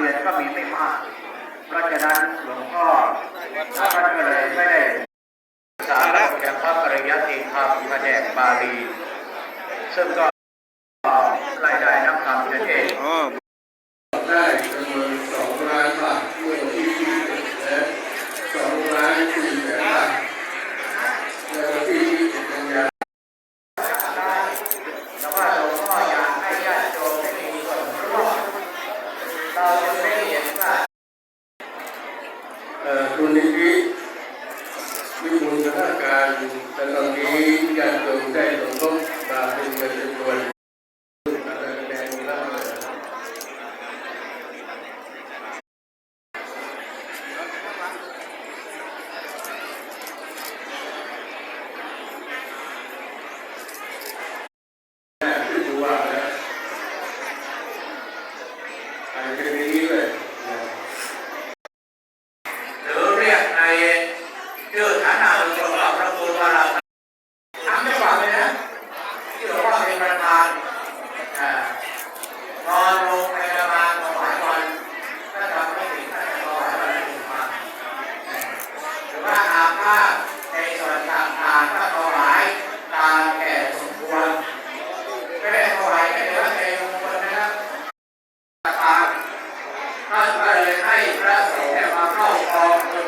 เรียนก็มีไม่มาก เพราะฉะนั้นหลวงพ่อท่านก็เลยไม่ได้สาระจากพระปริยัติธรรมแผนกบาลีซึ่งก็ ราจะได้เห็นว่าเอ่อคุณนิธิวิบูลพัฒนาการแต่ตอนนี้ญาติโยมได้สมทบมาเป็นเงินจำนวนการแสดงและ แม่ที่ดูว่านะอันนี้นี้เลยนะ หรือเรียกใน ชื่อฐานะบุญชนกับพระคุณว่าราทั้งจังหวัดเลยนะ ที่หลวงพ่อเป็นประธานนอนโรงพยาบาลถวายวันถ้าทำไม่ผิดถ้าจะถวายวันถึงพันหรือว่าอาภาพในส่วนต่างๆถ้าถวายตามแก่สมควรไม่ได้ถวายแค่เหลือแต่มงคลนะครับตามท่านก็เลยให้พระสงฆ์มาเข้ากอง